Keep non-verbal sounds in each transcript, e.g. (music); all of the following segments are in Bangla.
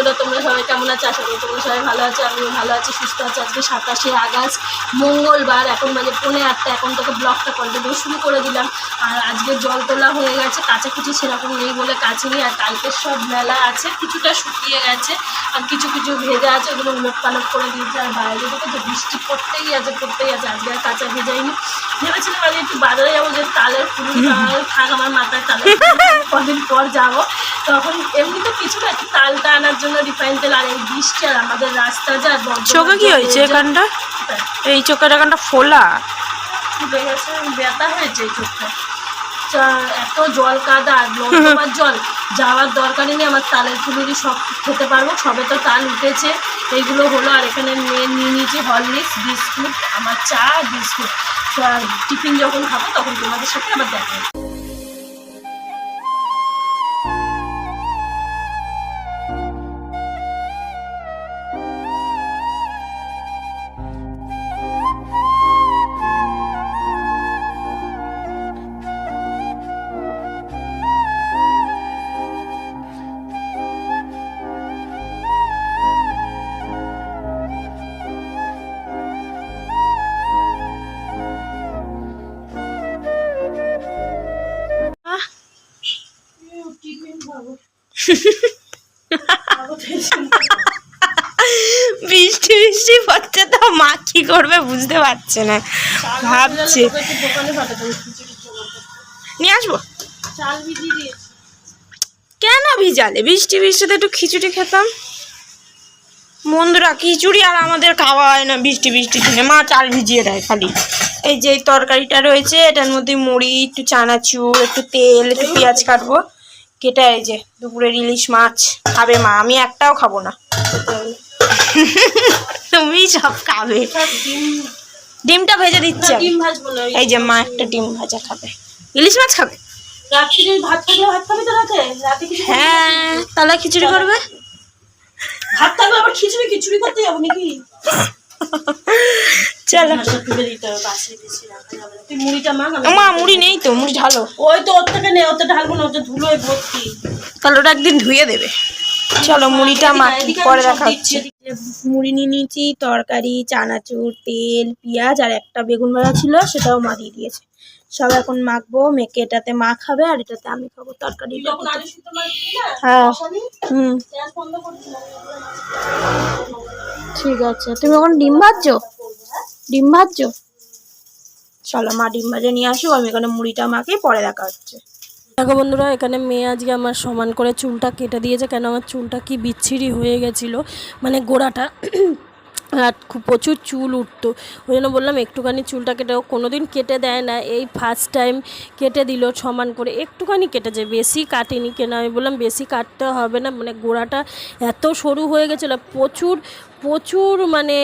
বন্ধুরা তোমরা সবাই কেমন আছো? আশা করি তোমরা সবাই ভালো আছো আমিও ভালো আছি সুস্থ আছি। আজকে সাতাশে আগস্ট মঙ্গলবার এখন বাজে পৌনে আটটা এখন থেকে ব্লগটা কন্টিনিউ শুরু করে দিলাম। আর আজকে জল তোলা হয়ে গেছে কাচাকুচি সেরকম নেই বলে কাছেনি আর কালকের সব মেলা আছে কিছুটা শুকিয়ে গেছে আর কিছু কিছু ভেজা আছে ওগুলো উলট পালট করে দিয়েছে আর বাইরে থেকে তো বৃষ্টি পড়তেই আছে পড়তেই আছে আজকে আর কাঁচা ভেজাইনি ভেবেছিলাম আজকে একটু বাজারে যাব যে তালের ফুল থাক আমার মাথায় তালের কদিন পর যাব। তখন এমনি তো কিছু না তালটা আনার জন্য রিফাইন তেল আর এই বৃষ্টি আর আমাদের রাস্তা যা চোখে কি হয়েছে এখানটা? এই চোখের এখানটা ফোলা। ফুলে গেছে ব্যথা হয়েছে এই চোখটা। চা- এত জল কাদা আর (laughs) লঙ্কাবার জল যাওয়ার দরকারই নেই আমার তালের ফুলুরি সব খেতে পারব সবে তো তাল উঠেছে। এইগুলো হলো আর এখানে নিয়ে নিয়ে নিয়েছি হরলিক্স বিস্কুট আমার চা বিস্কুট। টিফিন যখন খাব তখন তোমাদের সাথে আবার দেখা বৃষ্টি বৃষ্টি হচ্ছে তো মা কি করবে বুঝতে পারছে না। ভাবছে। নিয়ে আসব? কেন ভিজালে? বৃষ্টি, বৃষ্টিতে একটু খিচুড়ি খেতাম। বন্ধুরা, খিচুড়ি আর আমাদের খাওয়া হয় না বৃষ্টি বৃষ্টি দিনে মা চাল ভিজিয়ে দেয় খালি। এই যে তরকারিটা রয়েছে, এটার মধ্যে মুড়ি, একটু চানাচুর, একটু তেল, একটু পেঁয়াজ কাটবো। কেটে এই যে দুপুরের ইলিশ মাছ খাবে মা আমি একটাও খাব না। তুমি সব খাবে। ডিমটা ভেজে দিচ্ছে এই যে মা একটা ডিম ভাজা খাবে। ইলিশ মাছ খাবে? রাত্রিরে ভাত থাকলে ভাত খাবি তো রাতে? রাতে কিছু হ্যাঁ তাহলে খিচুড়ি করবে? ভাত থাকলে আবার খিচুড়ি খিচুড়ি করতে যাব নাকি? চলো। মা মুড়ি নেই তো মুড়ি ঢালো। ওই তো ওর থেকে নেই ওতে ঢালবো না ওতে ধুলোয় ভর্তি। তাহলে ওটা একদিন ধুয়ে দেবে। চলো মুড়িটা মাখি পরে দেখা হচ্ছে। মুড়ি নিয়ে নিয়েছি তরকারি চানাচুর তেল পেঁয়াজ আর একটা বেগুন ভাজা ছিল সেটাও মা দিয়ে দিয়েছে। সব এখন মাখবো মেখে এটাতে মা খাবে আর এটাতে আমি খাব তরকারি। হ্যাঁ। হুম। ঠিক আছে। তুমি এখন ডিম ভাজছো? ডিম ভাজছো? চলো মা ডিম ভাজে নিয়ে আসো আমি এখানে মুড়িটা মাখি পরে দেখা হচ্ছে। দেখো বন্ধুরা এখানে মেয়ে আজকে আমার সমান করে চুলটা কেটে দিয়েছে কেন আমার চুলটা কি বিচ্ছিরি হয়ে গেছিল মানে গোড়াটা আর খুব প্রচুর চুল উঠতো। ওই জন্য বললাম একটুখানি চুলটা কেটে কোনো দিন কেটে দেয় না। এই ফার্স্ট টাইম কেটে দিল সমান করে। একটুখানি কেটেছে। বেশি কাটেনি কেন। আমি বললাম বেশি কাটতে হবে না। মানে গোড়াটা এত সরু হয়ে গেছিল। প্রচুর প্রচুর মানে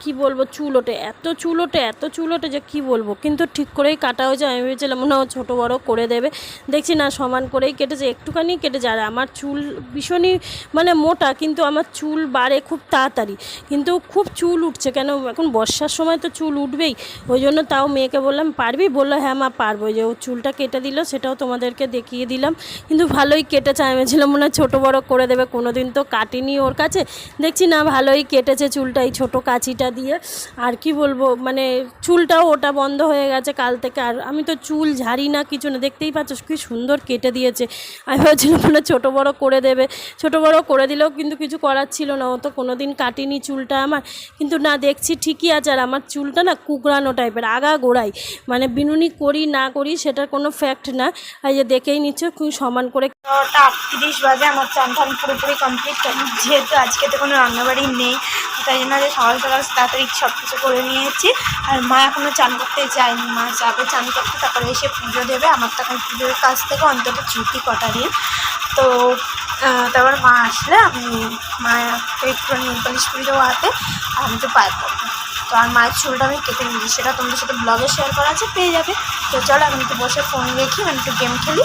কি বলব চুল ওঠে, এত চুল ওঠে, এত চুল ওঠে যে কি বলব? কিন্তু ঠিক করেই কাটা হয়েছে, আমি ভেবেছিলাম মনে হয় ছোটো বড়ো করে দেবে। দেখছি না, সমান করেই কেটেছে, একটুখানি কেটেছে। আর আমার চুল ভীষণই মানে মোটা, কিন্তু আমার চুল বাড়ে খুব তাড়াতাড়ি। কিন্তু খুব চুল উঠছে কেন? এখন বর্ষার সময় তো চুল উঠবেই। ওই জন্য তাও মেয়েকে বললাম, পারবি? বলল হ্যাঁ মা, পারব। যে ও চুলটা কেটে দিল, সেটাও তোমাদেরকে দেখিয়ে দিলাম। কিন্তু ভালোই কেটেছে, আমি ভেবেছিলাম হয় ছোটো বড়ো করে দেবে কোনো দিন তো কাটিনি ওর কাছে। দেখছি না, ভালোই কেটেছে চুলটা এই ছোটো কাঁচিটা দিয়ে। আর কি বলব মানে চুলটাও ওটা বন্ধ হয়ে গেছে কাল থেকে। আর আমি তো চুল ঝাড়ি না, কিছু না, দেখতেই পাচ্ছ কি সুন্দর কেটে দিয়েছে। আমি ভাবছিলাম মনে ছোটো বড়ো করে দেবে। ছোটো বড়ো করে দিলেও কিন্তু কিছু করার ছিল না। ও তো কোনো দিন কাটিনি চুলটা আমার। কিন্তু না, দেখছি ঠিকই আছে। আর আমার চুলটা না কুকড়ানো টাইপের, আগা গোড়াই মানে বিনুনি করি না করি সেটার কোনো ফ্যাক্ট না। এই যে দেখেই নিচ্ছ খুব সমান করে আটত্রিশ বাজে, আমার চান টান পুরোপুরি কমপ্লিট যেহেতু আজকে তো কোনো রান্নাবাড়ি নেই তাই জন্য যে সকাল সকাল তাড়াতাড়ি সব কিছু করে নিয়েছি। আর মা এখনও চান করতে যায়নি। মা যাবে চান করতে, তারপরে এসে পুজো দেবে। আমার তখন পুজোর কাছ থেকে অন্তত ছুটি কটা দিন। তো তারপর মা আসলে আমি মা একটু নীল পালিশ করে দেবো হাতে। আর আমি তো পড়ব তো আর মায়ের চুলটা আমি কেটে নিয়েছি। সেটা তোমাদের সাথে ব্লগে শেয়ার করা আছে, পেয়ে যাবে। তো চলো আমি একটু বসে ফোন দেখি, আমি একটু গেম খেলি।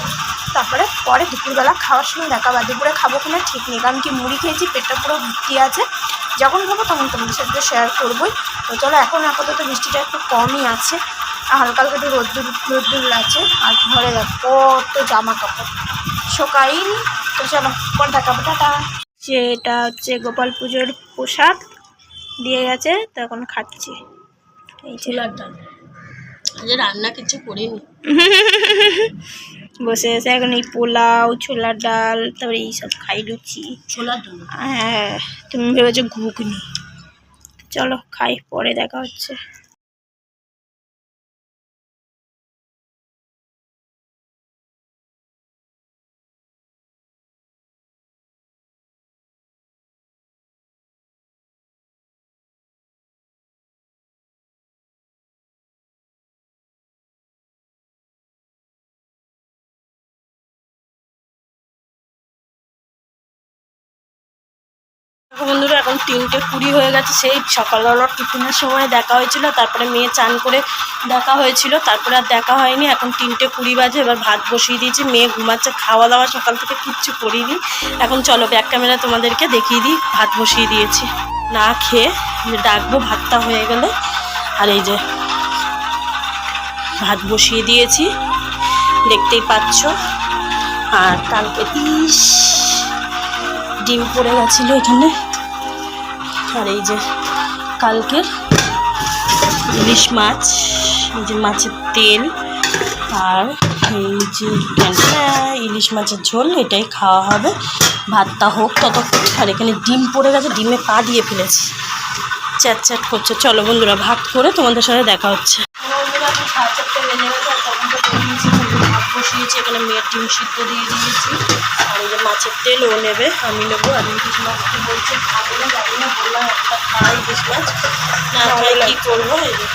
তারপরে পরে দুপুরবেলা খাওয়ার সময় দেখাবো আর দুপুরে খাব কিনা ঠিক নেই। কারণ কি মুড়ি খেয়েছি, পেটটা পুরো ভর্তি আছে। যখন খাব তখন তোমাদের সাথে শেয়ার করবোই। তো চলো এখন আপাতত বৃষ্টিটা একটু কমই আছে। আর হালকা হালকা একটু রোদ্দুর রোদ্দুর আছে। আর ঘরে দেখ কত জামা কাপড় শোকাইনি তো চলো পরে দেখাবো টাটা। যে এটা হচ্ছে গোপাল পুজোর পোশাক দিয়ে গেছে তো এখন খাচ্ছি। এই যে। ছোলার ডাল আজ রান্না কিছু করিনি। (laughs) বসে আছে এখন এই পোলাও ছোলার ডাল তারপরে এইসব খাই লুচি। ছোলার ডাল? হ্যাঁ তুমি ভেবেছো ঘুগনি। চলো খাই পরে দেখা হচ্ছে। বন্ধুরা, এখন তিনটে কুড়ি হয়ে গেছে। সেই সকালবেলা টিফিনের সময় দেখা হয়েছিল, তারপরে মেয়ে চান করে দেখা হয়েছিল, তারপরে আর দেখা হয়নি। এখন তিনটে কুড়ি বাজে, এবার ভাত বসিয়ে দিয়েছি। মেয়ে ঘুমাচ্ছে খাওয়া দাওয়া সকাল থেকে কিচ্ছু করিনি। এখন চলো ব্যাক ক্যামেরা তোমাদেরকে দেখিয়ে দিই, ভাত বসিয়ে দিয়েছি। না খেয়ে ডাকবো, ভাতটা হয়ে গেলে। আর এই যে ভাত বসিয়ে দিয়েছি, দেখতেই পাচ্ছ। আর কালকে তিস ডিম পড়ে গেছিল এখানে। আর এই যে কালকের ইলিশ মাছ, এই যে মাছের তেল, আর এই যে ইলিশ মাছের ঝোল, এটাই খাওয়া হবে। ভাতটা হোক, ততক্ষণ আর এখানে ডিম পড়ে গেছে, ডিমে পা দিয়ে ফেলেছি। চ্যাট চ্যাট করছে। চলো বন্ধুরা ভাত করে তোমাদের সাথে দেখা হচ্ছে বন্ধুরা এখন সাড়ে চারটে বেজে গেছে আর তখন তো বসিয়েছি ভাত বসিয়েছি এখানে মেয়ের ডিম সিদ্ধ দিয়ে দিয়েছি। আর এই যে মাছের তেল ও নেবে আমি নেব। আর ইলিশ মাছ কি বলছে খাব না জানি না বললাম একটা খাই ইলিশ মাছ। না খাই কী করব? এই যে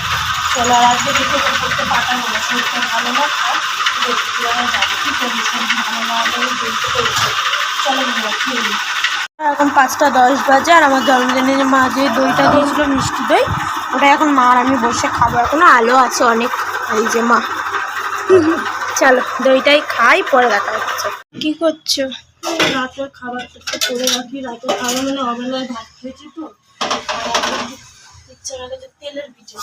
চলো আর আজকে দেখে করতে পাঠাবো না শরীরটা ভালো না খাই দেখতে যাবে কী করবি শরীর ভালো না হলে বলতে করেছে চলো বন্ধুরা খেয়ে নিই। এখন পাঁচটা দশ বাজে আর আমার জন্মদিনে মা যে দইটা দিয়েছিল মিষ্টি দই ওটা এখন মা আর আমি বসে খাব। এখনও আলো আছে অনেক এই যে মা। চলো দইটাই খাই পরে দেখা হচ্ছে। কি করছ? রাতের খাবারটা একটু করে রাখি রাতের খাবার মানে অবেলায় ভাত খেয়েছি তো। ইচ্ছা গেলে যে তেলের পিঠে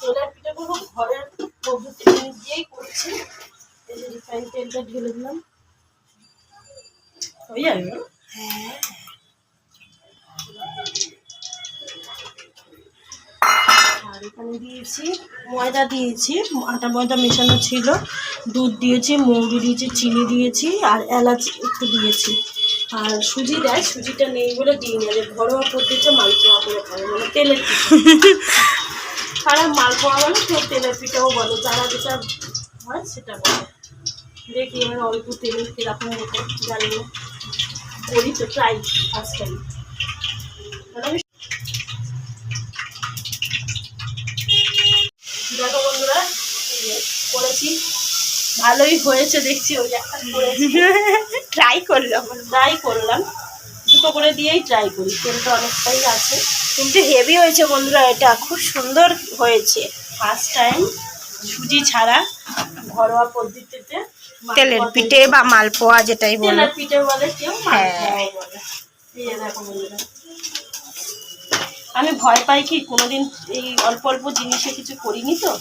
তেলের পিঠেগুলো ঘরের প্রভৃতি জিনিস দিয়েই করছি। এই যে রিফাইন তেলটা ঢেলে দিলাম। হয়ে যাবে বলো? আর এখানে দিয়েছি ময়দা দিয়েছি। আটা ময়দা মেশানো ছিল। দুধ দিয়েছি, মৌরি দিয়েছি, চিনি দিয়েছি আর এলাচ একটু দিয়েছি। আর সুজি দেয় সুজিটা নেই বলে দিই না যে ঘরোয়া পদ্ধতিতে মালপোয়া করে খাবে মানে তেলের তারা মালপোয়া বলে কেউ তেলের পিঠাও বলে, যারা যেটা হয় সেটা বলে। দেখি এবার অল্প তেল কীরকম হতো, জানি না। করি তো ট্রাই ফার্স্ট টাইম আমি দেখো বন্ধুরা এই যে করেছি। ভালোই হয়েছে দেখছি ওই একটা ট্রাই করলাম। ট্রাই করলাম। দুটো করে দিয়েই ট্রাই করি। তেলটা অনেকটাই আছে। কিন্তু হেভি হয়েছে বন্ধুরা এটা খুব সুন্দর হয়েছে। ফার্স্ট টাইম সুজি ছাড়া ঘরোয়া পদ্ধতিতে তেলের পিঠে বা মালপোয়া যেটাই বলে। তেলের পিঠে বলে কেউ হ্যাঁ। আমি ভয় পাই কি কোনোদিন এই অল্প অল্প জিনিসে কিছু করিনি তো?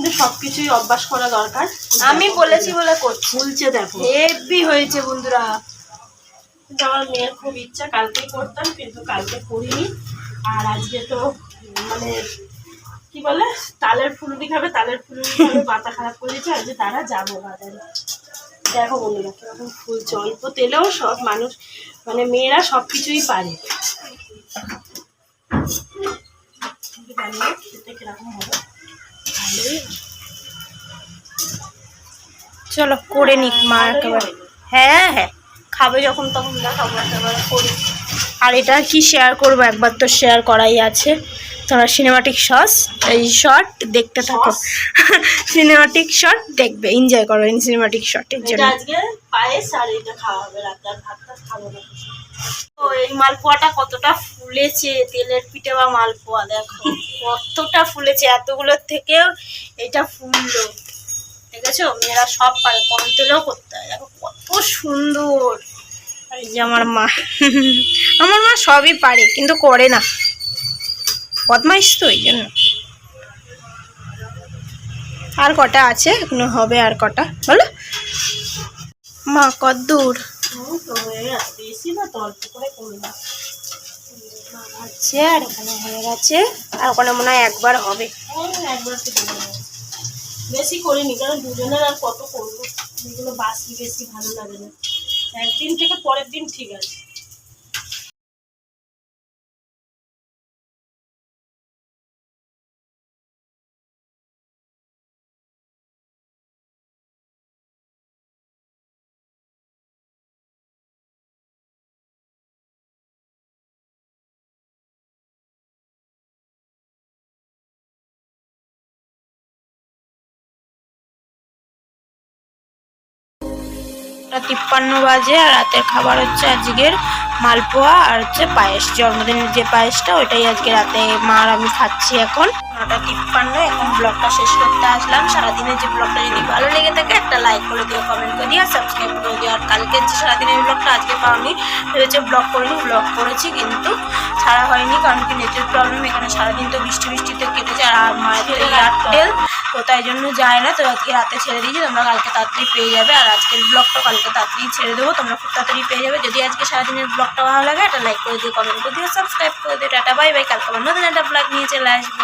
কিন্তু সব কিছুই অভ্যাস করা দরকার। আমি বলেছি বলে করছি। ফুলছে দেখো। হেভি হয়েছে বন্ধুরা। আমার মেয়ের খুব ইচ্ছা কালকে করতাম কিন্তু কালকে করিনি। আর আজকে তো মানে কি বলে? তালের ফুলুরি খাবে তালের ফুলুরি খাবে মাথা খারাপ করে দিচ্ছে আজকে তারা যাব বাজারে দেখো বন্ধুরা কীরকম ফুলছে অল্প তেলেও সব মানুষ মানে মেয়েরা সব কিছুই পারে খেতে কীরকম হবে। চলো করে নিক মা একেবারে। হ্যাঁ হ্যাঁ। খাবে যখন তখন দেখাবো একেবারে করি। আর এটা কি শেয়ার করব? একবার তো শেয়ার করাই আছে। তোমরা সিনেমাটিক শস এই শর্ট দেখতে থাকো। সিনেমাটিক শর্ট দেখবে এনজয় করো এই সিনেমাটিক শর্টের জন্য। আজকে পায়েস আর এটা খাওয়া হবে রাতে খাব না। তো এই মালপোয়াটা কতটা ফুলেছে? তেলের পিঠে বা মালপোয়া, দেখো। কতটা ফুলেছে এতগুলোর থেকেও এটা ফুললো। দেখেছ? মেয়েরা সব পারে কম তেলেও করতে হয়। দেখো কত সুন্দর। এই যে আমার মা। আমার মা সবই পারে, কিন্তু করে না। বদমাইশ তো, এই জন্য। আর কটা আছে? এখনও হবে আর কটা। বলো। মা কদ্দূর তো বেশি করে করলাম আর হয়ে গেছে আর ওখানে মনে হয় একবার হবে একবার বেশি করিনি কারণ দুজনের আর কত করব বাসি বেশি ভালো লাগে না একদিন থেকে পরের দিন ঠিক আছে। ওটা তিপ্পান্ন বাজে আর রাতের খাবার হচ্ছে আজকের মালপোয়া আর হচ্ছে পায়েস। জন্মদিনের যে পায়েসটা, ওইটাই আজকে রাতে মা আমি খাচ্ছি এখন। নটা তিপ্পান্ন, এখন ব্লগটা শেষ করতে আসলাম। সারাদিনের যে ব্লগটা, যদি ভালো লেগে থাকে, একটা লাইক করে দিও কমেন্ট করে দিও সাবস্ক্রাইব করে দিও। আর কালকের যে সারাদিনের ব্লগটা, আজকে পাওনি, ভেবেছে ব্লগ করিনি ব্লগ করেছি কিন্তু ছাড়া হয়নি, কারণ কি নেটের প্রবলেম এখানে সারাদিন তো বৃষ্টি বৃষ্টিতে কেটেছে আর মায়ের তো এয়ারটেল তো তাই জন্য যায় না, তো আজকে রাতে ছেড়ে দিয়েছি, তোমরা কালকে তাড়াতাড়ি পেয়ে যাবে, আর আজকের ব্লগটা কালকে তাড়াতাড়ি ছেড়ে দেবো, তোমরা খুব তাড়াতাড়ি পেয়ে যাবে। যদি আজকে সারাদিনের ব্লগটা ভালো লাগে, একটা লাইক করে দিও কমেন্ট করে দিও সাবস্ক্রাইব করে দিও, টাটা বাই বাই কালকে আমার নতুন একটা ব্লগ নিয়ে চলে আসব।